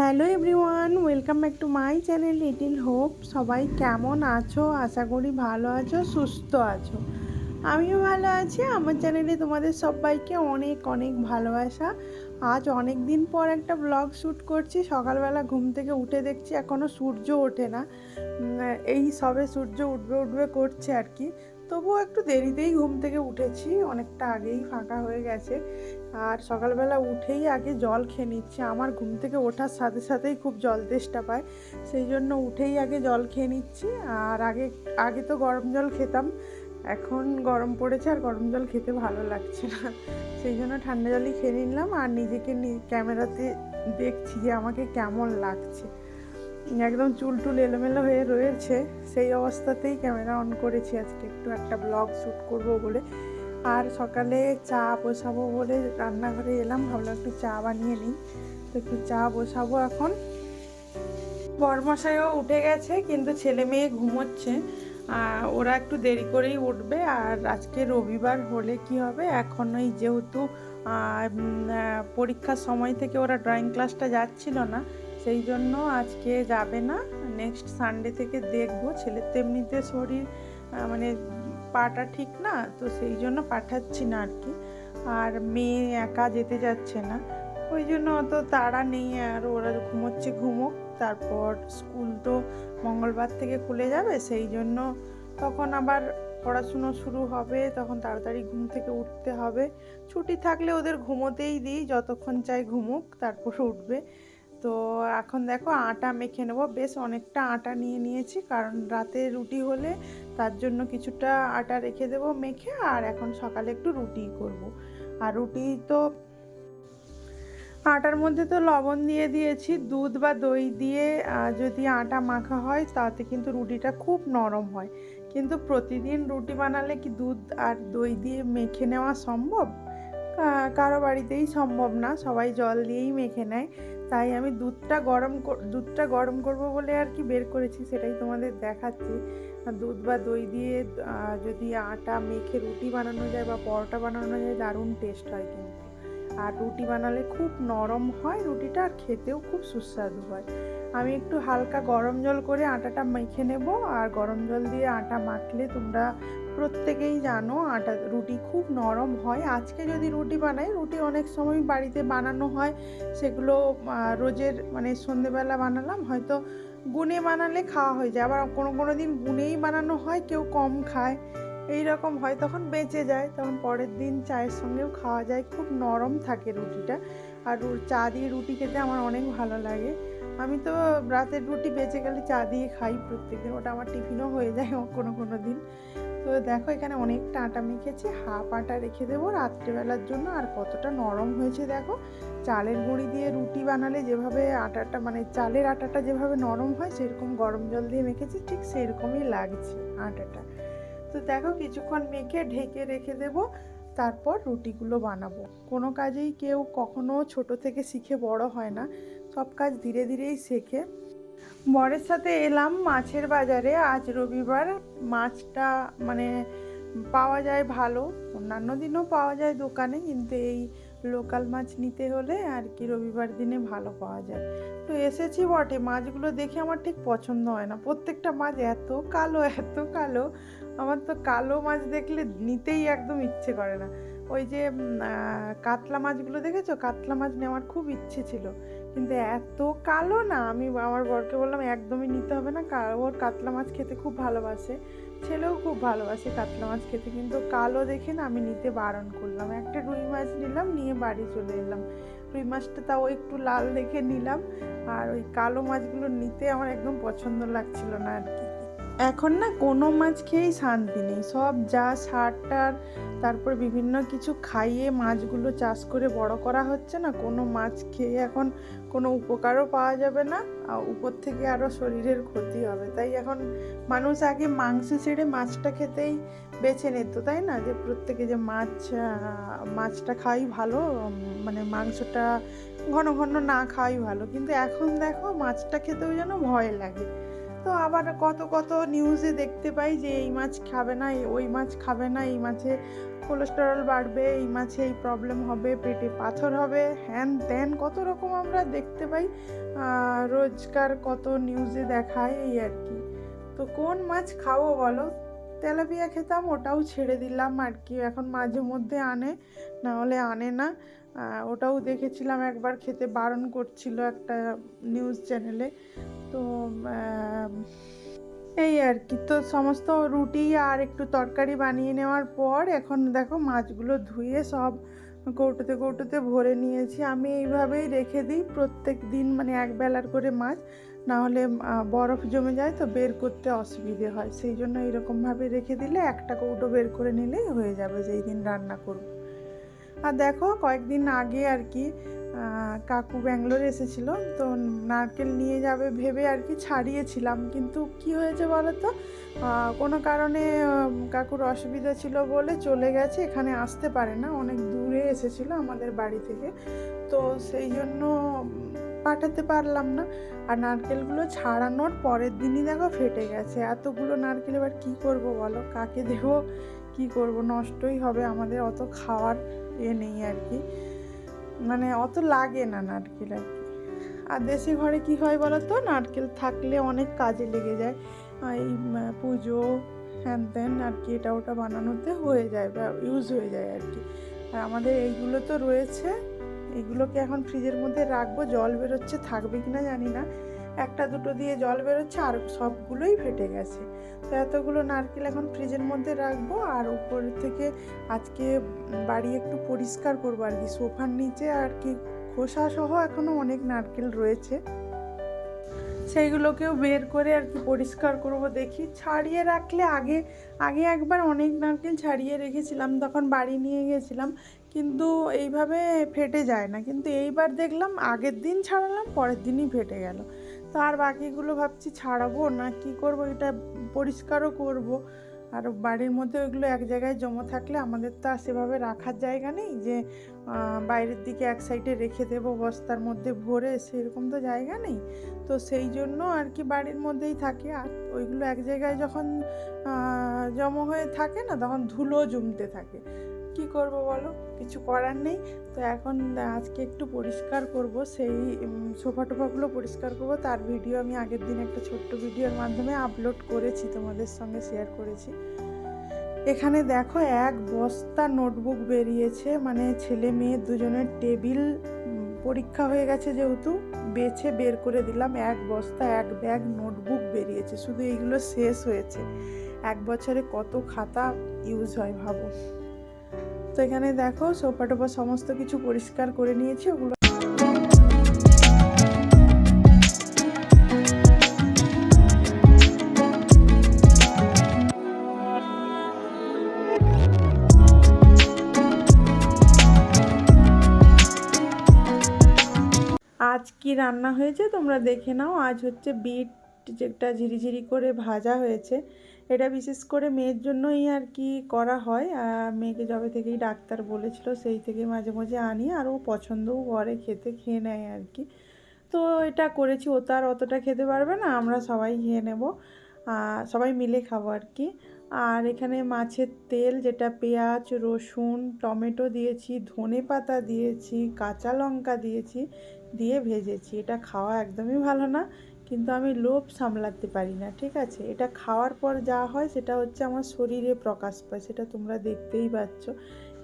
Hello everyone, welcome back to my channel Little Hope. সবাই কেমন আছো? আশা করি ভালো আছো, সুস্থ আছো। আমিও ভালো আছি। আমার চ্যানেলে তোমাদের সবাইকে অনেক অনেক ভালোবাসা। আজ অনেক দিন পর একটা ব্লগ শ্যুট করছি। সকালবেলা ঘুম থেকে উঠে দেখছি এখনও সূর্য ওঠে না। এই সবে সূর্য উঠবে উঠবে করছে আর কি। তবুও একটু দেরিতেই ঘুম থেকে উঠেছি, অনেকটা আগেই ফাঁকা হয়ে গেছে। আর সকালবেলা উঠেই আগে জল খেয়ে নিচ্ছি। আমার ঘুম থেকে ওঠার সাথে সাথেই খুব জল তেষ্টা পায়। সেই জন্য উঠেই আগে জল খেয়ে নিচ্ছি। আর আগে আগে তো গরম জল খেতাম। এখন গরম পড়েছে আর গরম জল খেতে ভালো লাগছে না। সেই জন্য ঠান্ডা জলই খেয়ে নিলাম। আর নিজেকে ক্যামেরাতে দেখছি যে আমাকে কেমন লাগছে। একদম চুল টুল এলোমেলো হয়ে রয়েছে, সেই অবস্থাতেই ক্যামেরা অন করেছি আজকে। একটু একটা ব্লগ শ্যুট করব বলে। আর সকালে চা বসাবো বলে রান্নাঘরে এলাম, ভাবলাম একটু চা বানিয়ে নিই। তো একটু চা বসাবো এখন। বরমশাইও উঠে গেছে, কিন্তু ছেলে মেয়ে ঘুমোচ্ছে। ওরা একটু দেরি করেই উঠবে, আর আজকে রবিবার হলে কি হবে? এখন ওই যেহেতু পরীক্ষার সময় থেকে ওরা ড্রয়িং ক্লাসটা যাচ্ছিল না সেই জন্য আজকে যাবে না। নেক্সট সানডে থেকে দেখব। ছেলের তো এমনিতে শরীর মানে পাটা ঠিক না, তো সেই জন্য পাঠাচ্ছি না আর কি। আর মেয়ে একা যেতে যাচ্ছে না। ওই জন্য অত তাড়া নেই, আর ওরা ঘুমোচ্ছে, ঘুমোক। তারপর স্কুল তো মঙ্গলবার থেকে খুলে যাবে, সেই জন্য তখন আবার পড়াশুনো শুরু হবে, তখন তাড়াতাড়ি ঘুম থেকে উঠতে হবে। ছুটি থাকলে ওদের ঘুমোতেই দিই, যতক্ষণ চাই ঘুমুক, তারপর উঠবে। তো এখন দেখো আটা মেখে নেব। বেশ অনেকটা আটা নিয়ে নিয়েছি, কারণ রাতে রুটি হলে তার জন্য কিছুটা আটা রেখে দেবো মেখে, আর এখন সকালে একটু রুটি করব। আর রুটি তো আটার মধ্যে তো লবণ দিয়ে দিয়েছি, দুধ বা দই দিয়ে যদি আটা মাখা হয় তাতে কিন্তু রুটিটা খুব নরম হয়। কিন্তু প্রতিদিন রুটি বানালে কি দুধ আর দই দিয়ে মেখে নেওয়া সম্ভব? কারও বাড়িতেই সম্ভব না, সবাই জল দিয়েই মেখে নেয়। তাই আমি দুধটা গরম দুধটা গরম করব বলে আর কি বের করেছি, সেটাই তোমাদের দেখাচ্ছি। দুধ বা দই দিয়ে যদি আটা মেখে রুটি বানানো যায় বা পরোটা বানানো যায়, দারুণ টেস্ট হয় কিন্তু। আর রুটি বানালে খুব নরম হয় রুটিটা আর খেতেও খুব সুস্বাদু হয়। আমি একটু হালকা গরম জল করে আটাটা মেখে নেব, আর গরম জল দিয়ে আটা মাখলে তোমরা প্রত্যেকেই জানো আটা রুটি খুব নরম হয়। আজকে যদি রুটি বানাই, রুটি অনেক সময় বাড়িতে বানানো হয়। সেগুলো রোজের মানে সন্ধেবেলা বানালাম, হয়তো গুনে বানালে খাওয়া হয়ে যায়। আবার কোনো কোনো দিন গুনেই বানানো হয়, কেউ কম খায়। এই রকম হয়, তখন বেঁচে যায়। তখন পরের দিন চায়ের সঙ্গেও খাওয়া যায়। খুব নরম থাকে রুটিটা। আর চা দিয়ে রুটি খেতে আমার অনেক ভালো লাগে। আমি তো রাতের রুটি বেঁচে গেলে চা দিয়ে খাই প্রত্যেকদিন। ওটা আমার টিফিনও হয়ে যায় কোনো কোনো দিন। তো দেখো এখানে অনেকটা আটা মেখেছি হাফ আটা রেখে দেবো রাত্রেবেলার জন্য। আর কতটা নরম হয়েছে দেখো। চালের গুঁড়ি দিয়ে রুটি বানালে যেভাবে আটাটা মানে চালের আটাটা যেভাবে নরম হয়, সেরকম গরম জল দিয়ে মেখেছি, ঠিক সেরকমই লাগছে আটাটা। তো দেখো কিছুক্ষণ মেখে ঢেকে রেখে দেব, তারপর রুটিগুলো বানাবো। কোনো কাজেই কেউ কখনো ছোট থেকে শিখে বড় হয় না। সব কাজ ধীরে ধীরেই শেখে। বরের সাথে এলাম মাছের বাজারে। আজ রবিবার মাছটা মানে পাওয়া যায় ভালো। অন্যান্য দিনও পাওয়া যায় দোকানে, কিন্তু এই লোকাল মাছ নিতে হলে আর কি রবিবার দিনে ভালো পাওয়া যায়। তো এসেছি বটে। মাছগুলো দেখে আমার ঠিক পছন্দ হয় না। প্রত্যেকটা মাছ এত কালো এত কালো। আমার তো কালো মাছ দেখলে নিতেই একদম ইচ্ছে করে না। ওই যে কাতলা মাছগুলো দেখেছ? কাতলা মাছ নেওয়ার খুব ইচ্ছে ছিল। কিন্তু এত কালো না, আমি আমার বরকে বললাম, একদমই নিতে হবে না ওর কাতলা মাছ খেতে খুব ভালোবাসে, ছেলেও খুব ভালোবাসে কাতলা মাছ খেতে, কিন্তু কালো দেখে না আমি নিতে বারণ করলাম। একটা রুই মাছ নিলাম, নিয়ে বাড়ি চলে এলাম। রুই মাছটা তাও একটু লাল দেখে নিলাম, আর ওই কালো মাছগুলো নিতে আমার একদম পছন্দ লাগছিল না আর কি। এখন না কোনো মাছ খেয়েই শান্তি নেই। সব যা সার টার, তারপর বিভিন্ন কিছু খাইয়ে মাছগুলো চাষ করে বড় করা হচ্ছে না, কোনো মাছ খেয়ে এখন কোনো উপকারও পাওয়া যাবে না, আর উপর থেকে আরও শরীরের ক্ষতি হবে। তাই এখন মানুষ আগে মাংস ছেড়ে মাছটা খেতেই বেছে নিত, তাই না? যে প্রত্যেকে যে মাছ মাছটা খাওয়াই ভালো মানে মাংসটা ঘন ঘন না খাওয়াই ভালো। কিন্তু এখন দেখো মাছটা খেতেও যেন ভয় লাগে। তো আবার কত কত নিউজে দেখতে পাই যে এই মাছ খাবে না ওই মাছ খাবে না, এই মাছে কোলেস্টেরল বাড়বে, এই মাছে এই প্রবলেম হবে, পেটে পাথর হবে হ্যান ত্যান কত রকম আমরা দেখতে পাই রোজকার কত নিউজে দেখায় এই আর কি। তো কোন মাছ খাব বলো? তেলাপিয়া খেতাম, ওটাও ছেড়ে দিলাম আর কি, এখন মাঝে মধ্যে আনে, না হলে আনে না। ওটাও দেখেছিলাম, একবার খেতে বারণ করছিল একটা নিউজ চ্যানেলে তো এই আর কি। তো সমস্ত রুটি আর একটু তরকারি বানিয়ে নেওয়ার পর এখন দেখো মাছগুলো ধুয়ে সব কৌটোতে কৌটোতে ভরে নিয়েছি। আমি এইভাবেই রেখে দিই প্রত্যেক দিন মানে এক বেলার করে মাছ। না হলে বরফ জমে যায় তো বের করতে অসুবিধে হয়। সেই জন্য এরকমভাবে রেখে দিলে একটা কৌটো বের করে নিলেই হয়ে যাবে যেই দিন রান্না করব। আর দেখো, কয়েকদিন আগে আর কি কাকু ব্যাঙ্গালোরে এসেছিল, তো নারকেল নিয়ে যাবে ভেবে আর কি ছাড়িয়েছিলাম। কিন্তু কি হয়েছে বলো তো? কোনো কারণে কাকুর অসুবিধা ছিল বলে চলে গেছে, এখানে আসতে পারে না। অনেক দূরে এসেছিল আমাদের বাড়ি থেকে। তো সেই জন্য পাঠাতে পারলাম না। আর নারকেলগুলো ছাড়ানোর পরের দিনই দেখো ফেটে গেছে। এতগুলো নারকেল এবার কী করব বলো? কাকে দেবো? কি করব? নষ্টই হবে আমাদের অত খাওয়ার। এ নেই আর কি। মানে অত লাগে না নারকেল আর কি। আর দেশি ঘরে কি হয় বলো তো নারকেল থাকলে অনেক কাজে লেগে যায়। এই পুজো হ্যান ত্যান আর কি এটা ওটা বানানোতে হয়ে যায় বা ইউজ হয়ে যায় আর কি। আর আমাদের এইগুলো তো রয়েছে। এগুলোকে এখন ফ্রিজের মধ্যে রাখব। জল বেরোচ্ছে, থাকবে কি না জানি না। একটা দুটো দিয়ে জল বেরোচ্ছে আর সবগুলোই ফেটে গেছে। তো এতগুলো নারকেল এখন ফ্রিজের মধ্যে রাখব আর উপর থেকে আজকে বাড়ি একটু পরিষ্কার করব আর কি। সোফার নিচে আর কি খোসা সহ এখনও অনেক নারকেল রয়েছে। সেইগুলোকেও বের করে আর কি পরিষ্কার করব দেখি। ছাড়িয়ে রাখলে আগে আগে একবার অনেক নারকেল ছাড়িয়ে রেখেছিলাম, তখন বাড়ি নিয়ে গেছিলাম, কিন্তু এইভাবে ফেটে যায় না। কিন্তু এইবার দেখলাম আগের দিন ছাড়ালাম, পরের দিনই ফেটে গেল। তো আর বাকিগুলো ভাবছি ছাড়াবো না, কি করব? এটা পরিষ্কারও করব। আর বাড়ির মধ্যে ওইগুলো এক জায়গায় জমা থাকলে আমাদের তো আর সেভাবে রাখার জায়গা নেই যে বাইরের দিকে এক সাইডে রেখে দেবো, বস্তার মধ্যে ভরে সেরকম তো জায়গা নেই। তো সেই জন্য আর কি বাড়ির মধ্যেই থাকে। আর ওইগুলো এক জায়গায় যখন জমা হয়ে থাকে না, তখন ধুলো জমতে থাকে। কি করব বলো? কিছু করার নেই। তো এখন আজকে একটু পরিষ্কার করব। সেই সোফা টোফাগুলো পরিষ্কার করব। তার ভিডিও আমি আগের দিন একটা ছোট্ট ভিডিওর মাধ্যমে আপলোড করেছি, তোমাদের সঙ্গে শেয়ার করেছি। এখানে দেখো এক বস্তা নোটবুক বেরিয়েছে। মানে ছেলে মেয়ে দুজনের টেবিল পরীক্ষা হয়ে গেছে যেহেতু। বেছে বের করে দিলাম। এক বস্তা, এক ব্যাগ নোটবুক বেরিয়েছে। শুধু এইগুলো শেষ হয়েছে। এক বছরে কত খাতা ইউজ হয় ভাবো। তো এখানে দেখো সোফা টোফা সমস্ত কিছু পরিষ্কার করে নিয়েছি, ওগুলো আজ কি রান্না হয়েছে তোমরা দেখে নাও। আজ হচ্ছে বিট যেটা ঝিরিঝিরি করে ভাজা হয়েছে। এটা বিশেষ করে মেয়ের জন্যই আর কি করা হয়। মেয়েকে যবে থেকেই ডাক্তার বলেছিল, সেই থেকে মাঝে মাঝে আনি, আর ও পছন্দও করে, খেতে খেয়ে নেয় আর কি। তো এটা করেছি, ও তো আর অতটা খেতে পারবে না, আমরা সবাই খেয়ে নেব সবাই মিলে খাব আর কি। আর এখানে মাছের তেল, যেটা পেঁয়াজ, রসুন, টমেটো দিয়েছি, ধনে পাতা দিয়েছি, কাঁচা লঙ্কা দিয়েছি, দিয়ে ভেজেছি। এটা খাওয়া একদমই ভালো না কিন্তু আমি লোভ সামলাতে পারি না, ঠিক আছে? এটা খাওয়ার পর যা হয় সেটা হচ্ছে আমার শরীরে প্রকাশ পায়, সেটা তোমরা দেখতেই পাচ্ছ।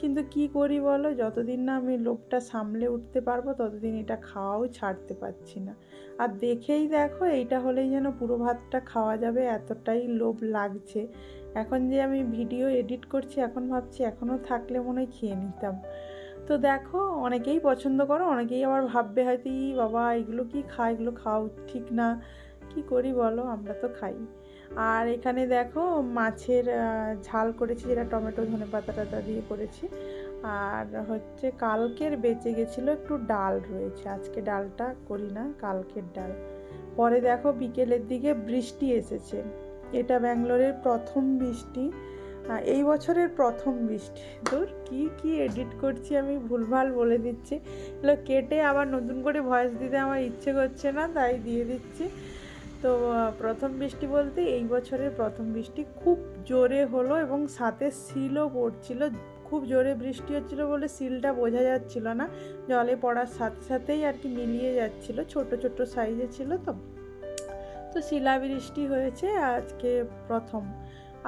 কিন্তু কি করি বলো? যতদিন না আমি লোভটা সামলে উঠতে পারব, ততদিন এটা খাওয়াও ছাড়তে পারছি না। আর দেখেই দেখো, এইটা হলেই যেন পুরো ভাতটা খাওয়া যাবে, এতটাই লোভ লাগছে। এখন যে আমি ভিডিও এডিট করছি, এখন ভাবছি এখনও থাকলে মনে হয় খেয়ে নিতাম। তো দেখো, অনেকেই পছন্দ করো, অনেকেই আবার ভাববে হয়তো, ই বাবা, এগুলো কি খায়? এগুলো খাওয়া ঠিক না। কি করি বলো? আমরা তো খাই। আর এখানে দেখো, মাছের ঝাল করেছি, যেটা টমেটো, ধনে পাতা টাতা দিয়ে করেছি। আর হচ্ছে কালকের বেঁচে গেছিল একটু ডাল রয়েছে। আজকে ডালটা করি না, কালকের ডাল। পরে দেখো বিকেলের দিকে বৃষ্টি এসেছে। এটা ব্যাঙ্গালোরের প্রথম বৃষ্টি। এই বছরের প্রথম বৃষ্টি। দূর কি কি এডিট করছি আমি, ভুলভাল বলে দিচ্ছি। এগুলো কেটে আবার নতুন করে ভয়েস দিতে আমার ইচ্ছে করছে না, তাই দিয়ে দিচ্ছি। তো প্রথম বৃষ্টি বলতে এই বছরের প্রথম বৃষ্টি খুব জোরে হলো এবং সাথে সিলও পড়ছিল। খুব জোরে বৃষ্টি হচ্ছিল বলে সিলটা বোঝা যাচ্ছিল না। জলে পড়ার সাথে সাথেই আর কি মিলিয়ে যাচ্ছিল। ছোট ছোট সাইজে ছিল তো। তো শিলাবৃষ্টি হয়েছে আজকে প্রথম।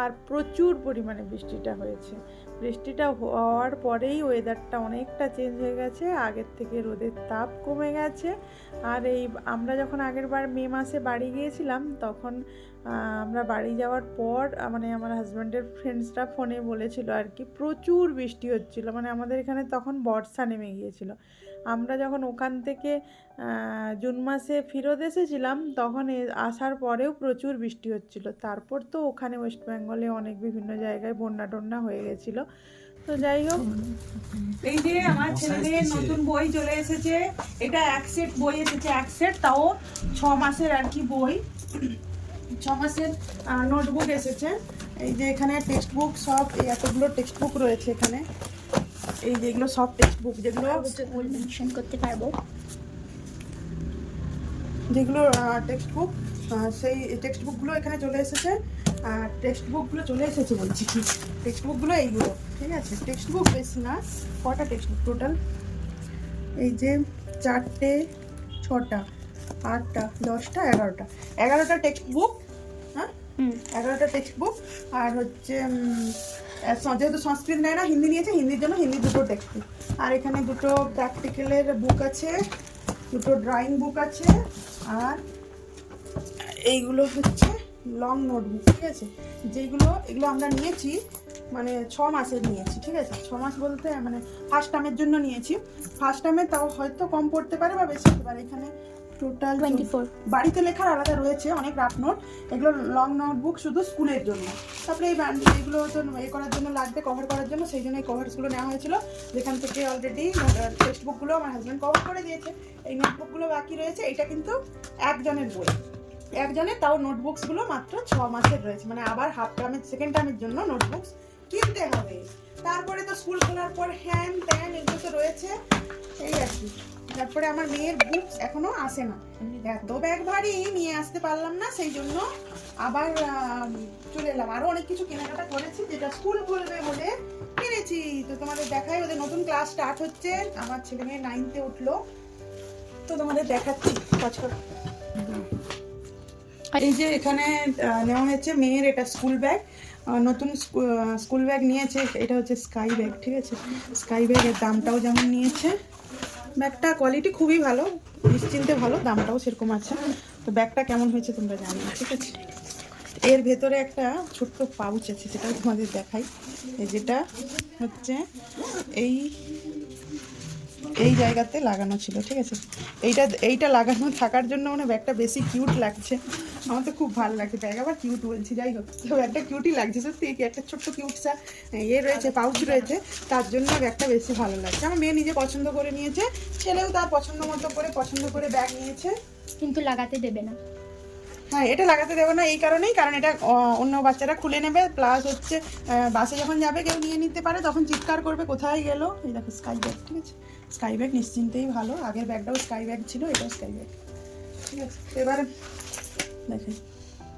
আর প্রচুর পরিমাণে বৃষ্টিটা হয়েছে। বৃষ্টিটা হওয়ার পরেই ওয়েদারটা অনেকটা চেঞ্জ হয়ে গেছে, আগের থেকে রোদের তাপ কমে গেছে। আর এই আমরা যখন আগের বার মে মাসে বাড়ি গিয়েছিলাম, তখন আমরা বাড়ি যাওয়ার পর মানে আমার হাজব্যান্ডের ফ্রেন্ডসরা ফোনে বলেছিল আর কি, প্রচুর বৃষ্টি হচ্ছিল। মানে আমাদের এখানে তখন বর্ষা নেমে গিয়েছিল। আমরা যখন ওখান থেকে জুন মাসে ফেরত এসেছিলাম তখন এ- আসার পরেও প্রচুর বৃষ্টি হচ্ছিল। তারপর তো ওখানে ওয়েস্ট বেঙ্গলে অনেক বিভিন্ন জায়গায় বন্যা টন্যা হয়ে গেছিল। তো যাই হোক এই যে আমার ছেলেদের নতুন বই চলে এসেছে। এটা এক সেট বই এসেছে এক সেট তাও ছ মাসের আর কি বই। ছ মাসের নোটবুক এসেছে। এই যে এখানে টেক্সট বুক সব এই এতগুলো টেক্সট বুক রয়েছে এখানে। এই যেগুলো সব টেক্সট বুক যেগুলো মেনশন করতে পারব। যেগুলো টেক্সট বুক সেই টেক্সট বুকগুলো এখানে চলে এসেছে। আর টেক্সট বুকগুলো চলে এসেছে বলছি কি? টেক্সট বুকগুলো এইগুলো ঠিক আছে? টেক্সট বুক বেশি না কটা টেক্সট বুক টোটাল এই যে চারটে ছটা আটটা দশটা এগারোটা। এগারোটা টেক্সট বুক হ্যাঁ এগারোটা টেক্সট বুক আর হচ্ছে যেহেতু সংস্কৃত নেয় না, হিন্দি নিয়েছে, হিন্দির জন্য হিন্দি দুটো বুক আর এখানে দুটো প্র্যাকটিক্যালের বুক আছে, দুটো ড্রয়িং বুক আছে, আর এইগুলো হচ্ছে লং নোটবুক ঠিক আছে? যেগুলো এগুলো আমরা নিয়েছি মানে ছ মাসের নিয়েছি, ঠিক আছে? ছ মাস বলতে মানে ফার্স্ট টার্মের জন্য নিয়েছি। ফার্স্ট টার্মে তাও হয়তো কম পড়তে পারে বা বেশি হতে পারে। এখানে টোটাল টোয়েন্টি ফোর বাড়িতে লেখার আলাদা রয়েছে অনেক রাফ নোট এগুলো লং নোটবুক শুধু স্কুলের জন্য। তারপরে এই এগুলো তো এ করার জন্য লাগবে কভার করার জন্য। সেই জন্য এই কভারসগুলো নেওয়া হয়েছিল। যেখান থেকে অলরেডি টেক্সট বুকগুলো আমার হাজব্যান্ড কভার করে দিয়েছে। এই নোটবুকগুলো বাকি রয়েছে। এটা কিন্তু একজনের বই। একজনের তাও নোটবুকসগুলো মাত্র ছ মাসের রয়েছে। মানে আবার হাফ টার্মের সেকেন্ড টার্মের জন্য নোটবুকস কিনতে হবে। তারপরে তো স্কুল খোলার পর হ্যান ত্যান এগুলো তো রয়েছে। এই আর কি। তারপরে আমার মেয়ের বুকস এখনও আসে না। এত ব্যাগ ভারী নিয়ে আসতে পারলাম না সেই জন্য আবার চলে এলাম। আরও অনেক কিছু কেনাকাটা করেছি যেটা স্কুল খুলবে বলে কিনেছি তো তোমাদের দেখাই ওদের নতুন ক্লাস স্টার্ট হচ্ছে। আমার ছেলে মেয়ে নাইনতে উঠল। তো তোমাদের দেখাচ্ছি বছর। এই যে এখানে নেওয়া হয়েছে মেয়ের এটা স্কুল ব্যাগ নতুন স্কুল ব্যাগ নিয়েছে এটা হচ্ছে স্কাই ব্যাগ ঠিক আছে? স্কাই ব্যাগের দামটাও যেমন নিয়েছে ব্যাগটা কোয়ালিটি খুবই ভালো, নিশ্চিন্তে ভালো, দামটাও সেরকম আছে। তো ব্যাগটা কেমন হয়েছে তোমরা জানো, ঠিক আছে? এর ভেতরে একটা ছোট্ট পাউচ আছে, সেটাও তোমাদের দেখাই। যেটা হচ্ছে এই এই জায়গাতে লাগানো ছিল, ঠিক আছে? এইটা এইটা লাগানো থাকার জন্য মানে ব্যাগটা বেশি কিউট লাগছে। আমার তো খুব ভালো লাগছে ব্যাগ আবার কিউট বলছি যাই হোক। তো ব্যাগটা কিউটই লাগছে সত্যি কি একটা ছোট্ট কিউটসা ইয়ে রয়েছে পাউচ রয়েছে তার জন্য ব্যাগটা বেশি ভালো লাগছে। আমার মেয়ে নিজে পছন্দ করে নিয়েছে ছেলেও তার পছন্দ মতো করে পছন্দ করে ব্যাগ নিয়েছে। কিন্তু লাগাতে দেবে না। হ্যাঁ এটা লাগাতে দেবো না এই কারণেই কারণ এটা অন্য বাচ্চারা খুলে নেবে প্লাস হচ্ছে বাসে যখন যাবে কেউ নিয়ে নিতে পারে তখন চিৎকার করবে কোথায় গেল? এই দেখো স্কাই ব্যাগ ঠিক আছে? স্কাই ব্যাগ নিশ্চিন্তেই ভালো আগের ব্যাগটাও স্কাই ব্যাগ ছিল এটাও স্কাই ব্যাগ ঠিক আছে? এবার দেখেন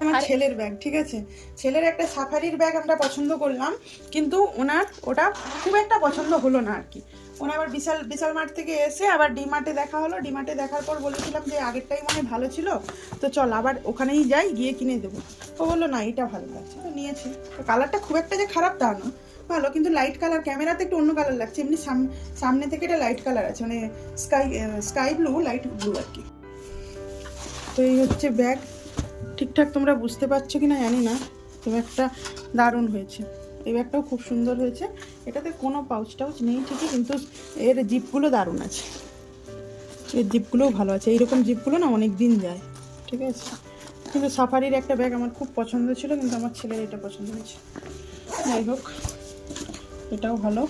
আমার ছেলের ব্যাগ ঠিক আছে? ছেলের একটা সাফারির ব্যাগ আমরা পছন্দ করলাম কিন্তু ওনার ওটা খুব একটা পছন্দ হলো না আর কি ওনার আবার বিশাল বিশাল মার্ট থেকে এসে আবার ডিমার্টে দেখা হলো। ডিমার্টে দেখার পর বলেছিলাম যে আগেরটাই মনে ভালো ছিল তো চল আবার ওখানেই যাই গিয়ে কিনে দেবো। ও বলল না এটা ভালো লাগছে তো নিয়েছি। তো কালারটা খুব একটা যে খারাপ তা না। ভালো কিন্তু লাইট কালার ক্যামেরাতে একটু অন্য কালার লাগছে। এমনি সাম- সামনে থেকে এটা লাইট কালার আছে মানে sky sky blue light blue আর কি তো এই হচ্ছে ব্যাগ ঠিকঠাক তোমরা বুঝতে পারছ কি না জানি না তো ব্যাগটা দারুণ হয়েছে। এই ব্যাগটাও খুব সুন্দর হয়েছে। এটাতে কোনো পাউচ টাউচ নেই ঠিকই, কিন্তু এর জিপগুলো দারুণ আছে। এর জিপগুলোও ভালো আছে। এইরকম জিপগুলো না অনেক দিন যায়, ঠিক আছে? কিন্তু সাফারির একটা ব্যাগ আমার খুব পছন্দ ছিল, কিন্তু আমার ছেলের এটা পছন্দ হয়েছে। যাই হোক, এটাও ভালো।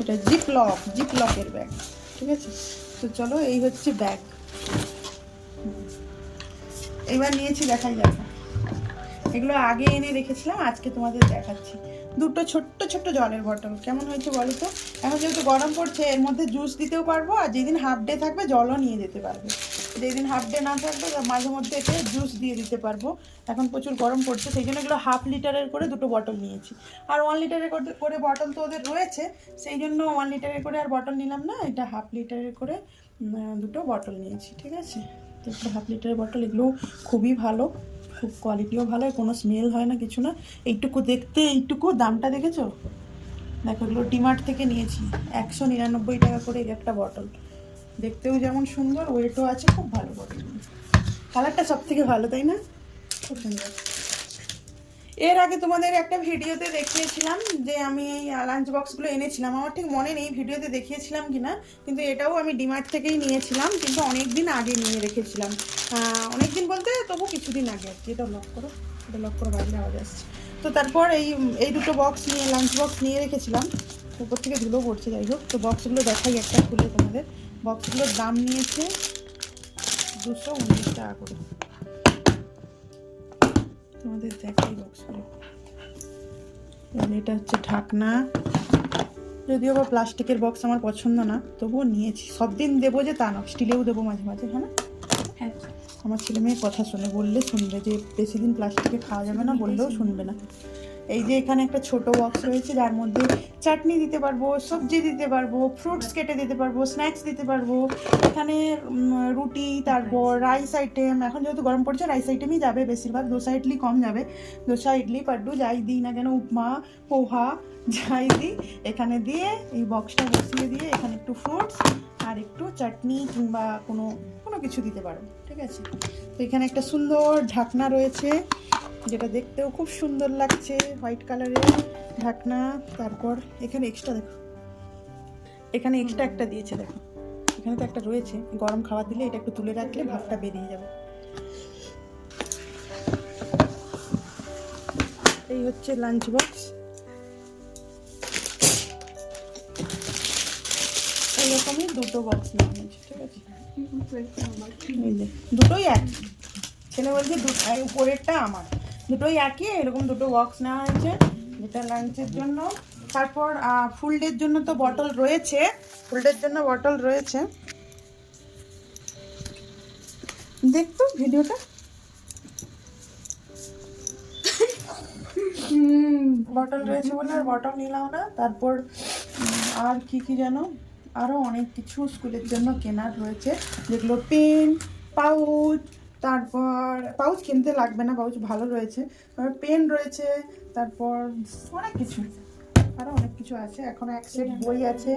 এটা জিপ লক জিপ লকের ব্যাগ, ঠিক আছে? তো চলো, এই হচ্ছে ব্যাগ। এবার নিয়েছি, দেখাই যাবে এগুলো আগে এনে রেখেছিলাম, আজকে তোমাদের দেখাচ্ছি। দুটো ছোট্ট ছোট্ট জলের বটল কেমন হয়েছে বলো তো? এখন যেহেতু গরম পড়ছে, এর মধ্যে জুস দিতেও পারব, আর যেদিন হাফ ডে থাকবে, জলও নিয়ে যেতে পারবে। যেদিন হাফ ডে না থাকবে মাঝে মধ্যে এতে জুস দিয়ে দিতে পারব। এখন প্রচুর গরম পড়ছে, সেই জন্য এগুলো হাফ লিটারের করে দুটো বটল নিয়েছি। আর ওয়ান লিটারের করে- বটল তো ওদের রয়েছে, সেই জন্য ওয়ান লিটারের করে আর বটল নিলাম না, এটা হাফ লিটারের করে দুটো বটল নিয়েছি, ঠিক আছে? একটা হাফ লিটারের বটল এগুলো খুবই ভালো, খুব কোয়ালিটিও ভালো কোনো স্মেল হয় না, কিছু না। এইটুকু দেখতে, এইটুকু দামটা দেখেছ? দেখো, এগুলো ডিমার্ট থেকে নিয়েছি, একশো নিরানব্বই টাকা করে একটা বটল দেখতেও যেমন সুন্দর ওয়েটও আছে, খুব ভালো বটল কালারটা সব থেকে ভালো, তাই না? খুব সুন্দর। এর আগে তোমাদের একটা ভিডিওতে দেখিয়েছিলাম যে আমি এই লাঞ্চ বক্সগুলো এনেছিলাম। আমার ঠিক মনে নেই ভিডিওতে দেখিয়েছিলাম কি না কিন্তু এটাও আমি ডিমার্ট থেকেই নিয়েছিলাম, কিন্তু অনেক দিন আগে নিয়ে রেখেছিলাম। অনেক দিন বলতে তবু কিছুদিন আগে আর কি, এটা লক করো, এটা লক করো, বাইরে আওয়াজ আসছে। তো তারপর এই এই দুটো বক্স নিয়ে লাঞ্চ বক্স নিয়ে রেখেছিলাম। উপর থেকে ধুলো পড়ছে, যাই হোক। তো বক্সগুলো দেখাই একটা খুলে তোমাদের। বক্সগুলোর দাম নিয়েছে দুশো উনিশ টাকা করে। তোমাদের দেখাই বক্সগুলো এটা হচ্ছে ঢাকনা। যদিও বা প্লাস্টিকের বক্স আমার পছন্দ না তবুও নিয়েছি। সব দিন দেবো যে তা না স্টিলেও দেবো মাঝে মাঝে হ্যাঁ হ্যাঁ। আমার ছেলে মেয়ে কথা শুনে বললে শুনবে যে বেশি দিন প্লাস্টিকে খাওয়া যাবে না বললেও শুনবে না। এই যে এখানে একটা ছোট বক্স রয়েছে, যার মধ্যে চাটনি দিতে পারব, সবজি দিতে পারব ফ্রুটস কেটে দিতে পারব স্ন্যাক্স দিতে পারব। এখানে রুটি, তারপর রাইস আইটেম এখন যেহেতু গরম পড়ছে রাইস আইটেমই যাবে, বেশিরভাগ দোসা ইডলি কম যাবে। দোসা, ইডলি, পাড্ডু, যাই দিই না কেন, উপমা, পোহা, যাই দিই, এখানে দিয়ে এই বক্সটা বসিয়ে দিয়ে এখানে একটু ফ্রুটস আর একটু চাটনি কিংবা কোনো কোনো কিছু দিতে পারো, ঠিক আছে? তো এখানে একটা সুন্দর ঢাকনা রয়েছে। যেটা দেখতেও খুব সুন্দর লাগছে হোয়াইট কালারের ঢাকনা তারপর এখানে এক্সট্রা দেখো। এখানে এক্সট্রা একটা দিয়েছে দেখো। এখানে তো একটা রয়েছে গরম খাবার দিলে এটা একটু তুলে রাখলে ভাতটা বেরিয়ে যাবে। এই হচ্ছে লাঞ্চ বক্স এইরকমই দুটো বক্স নিয়েছি ঠিক আছে? দুটোই এক। ছেলে বলছে উপরেরটা আমার। দুটোই একই, এরকম দুটো বক্স নেওয়া হয়েছে যেটা লাঞ্চের জন্য। তারপর ফুল ডের জন্য তো বটল রয়েছে ফুল ডের জন্য বটল রয়েছে। দেখতো ভিডিওটা। বটল রয়েছে বলে আর বটল নিলাম না। তারপর আর কি কি যেন আরও অনেক কিছু স্কুলের জন্য কেনার রয়েছে, যেগুলো পেন পাউচ তারপর পাউচ কিনতে লাগবে না, পাউচ ভালো রয়েছে। তারপর পেন রয়েছে, তারপর অনেক কিছু। আরও অনেক কিছু আছে, এখন এক সেট বই আছে।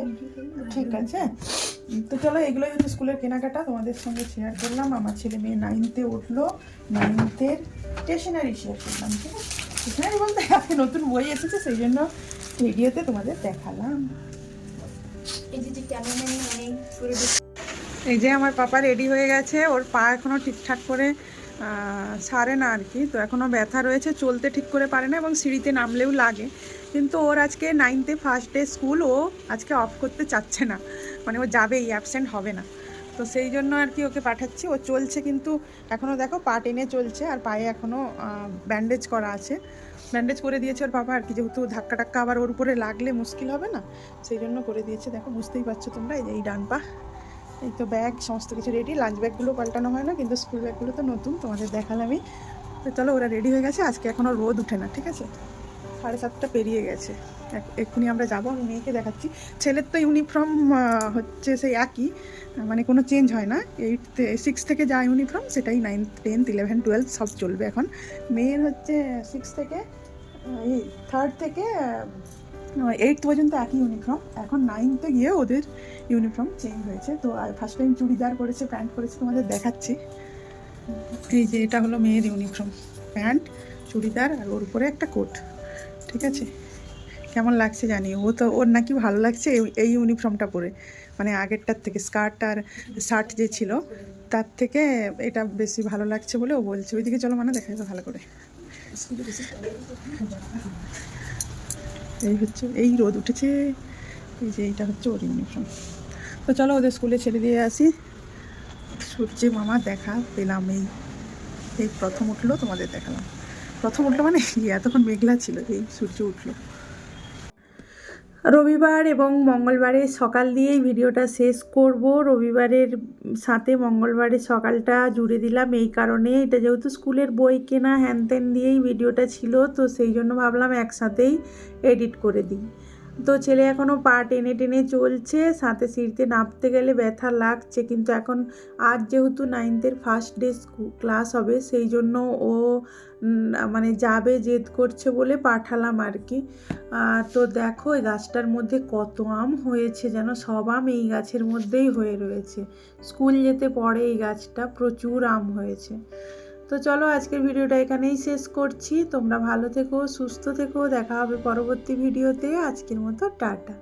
ঠিক আছে। তো চলো এগুলোই হচ্ছে স্কুলের কেনাকাটা, তোমাদের সঙ্গে শেয়ার করলাম। আমার ছেলে মেয়ে নাইনথে উঠল নাইনথের স্টেশনারি শেয়ার করলাম, ঠিক আছে? স্টেশনারি বলতে আজকে নতুন বই এসেছে, সেই জন্য ভিডিওতে তোমাদের দেখালাম। এই যে ক্যামেরাম্যান করে এই যে আমার পাপা রেডি হয়ে গেছে, ওর পা এখনও ঠিকঠাক করে সারে না আর কি। তো এখনও ব্যথা রয়েছে, চলতে ঠিক করে পারে না এবং সিঁড়িতে নামলেও লাগে। কিন্তু ওর আজকে নাইনথে ফার্স্ট ডে স্কুল ও আজকে অফ করতে চাচ্ছে না। মানে ও যাবেই অ্যাবসেন্ট হবে না। তো সেই জন্য আর কি ওকে পাঠাচ্ছি। ও চলছে কিন্তু এখনও দেখো পা টেনে চলছে, আর পায়ে এখনও ব্যান্ডেজ করা আছে। ব্যান্ডেজ করে দিয়েছে ওর বাবা আর কি, যেহেতু ধাক্কা টাক্কা আবার ওর উপরে লাগলে মুশকিল হবে না। সেই জন্য করে দিয়েছে। দেখো, বুঝতেই পারছ তোমরা এই ডান পা। এই তো ব্যাগ, সমস্ত কিছু রেডি লাঞ্চ ব্যাগগুলো পাল্টানো হয় না, কিন্তু স্কুল ব্যাগগুলো তো নতুন, তোমাদের দেখালামই। তো চলো, ওরা রেডি হয়ে গেছে। আজকে এখনও রোদ উঠে না, ঠিক আছে? সাড়ে সাতটা পেরিয়ে গেছে। এক- এক্ষুনি আমরা যাব, আমি মেয়েকে দেখাচ্ছি। ছেলের তো ইউনিফর্ম হচ্ছে সেই একই। মানে কোনো চেঞ্জ হয় না। এইট সিক্স থেকে যা ইউনিফর্ম সেটাই নাইনথ টেন্থ ইলেভেন টুয়েলভ সব চলবে এখন। মেয়ের হচ্ছে সিক্স থেকে এই থার্ড থেকে এইট পর্যন্ত একই ইউনিফর্ম এখন নাইনথে গিয়ে ওদের ইউনিফর্ম চেঞ্জ হয়েছে। তো আর ফার্স্ট টাইম চুড়িদার করেছে, প্যান্ট করেছে, তোমাদের দেখাচ্ছি। এই যে এটা হলো মেয়ের ইউনিফর্ম প্যান্ট, চুড়িদার আর ওর উপরে একটা কোট। ঠিক আছে? কেমন লাগছে জানি? ও তো, ওর নাকি ভালো লাগছে এই- এই ইউনিফর্মটা পরে। মানে আগেরটার থেকে স্কার্ট আর শার্ট যে ছিল, তার থেকে এটা বেশি ভালো লাগছে বলে ও বলছে। ওইদিকে চলো মানে দেখা যাবে ভালো করে। এই হচ্ছে, এই রোদ উঠেছে, এই যে এইটা হচ্ছে ওর ইউনিফর্ম তো চলো ওদের স্কুলে ছেড়ে দিয়ে আসি। সূর্যে মামা দেখা পেলাম, এই এই প্রথম উঠল তোমাদের দেখালাম। প্রথম উঠল মানে এতক্ষণ মেঘলা ছিল এই সূর্য উঠল। রবিবার এবং মঙ্গলবারের সকাল দিয়েই ভিডিওটা শেষ করব। রবিবারের সাথে মঙ্গলবারের সকালটা জুড়ে দিলাম। এই কারণে এটা যেহেতু স্কুলের বই কেনা হ্যান ত্যান দিয়েই ভিডিওটা ছিল, তো সেই জন্য ভাবলাম একসাথেই এডিট করে দিই। তো ছেলে এখনও পা টেনে টেনে চলছে, সাথে সিঁড়িতে নামতে গেলে ব্যথা লাগছে, কিন্তু এখন আজ যেহেতু নাইনথের ফার্স্ট ডে ক্লাস হবে, সেই জন্য ও মানে যাবে, জেদ করছে বলে পাঠালাম আর কি। তো দেখো এই গাছটার মধ্যে কত আম হয়েছে যেন, সব আম এই গাছের মধ্যেই হয়ে রয়েছে। স্কুল যেতে পরে এই গাছটা প্রচুর আম হয়েছে। তো চলো আজকের ভিডিওটা এখানেই শেষ করছি। তোমরা ভালো থেকো, সুস্থ থেকো। দেখা হবে পরবর্তী ভিডিওতে। আজকের মতো টাটা।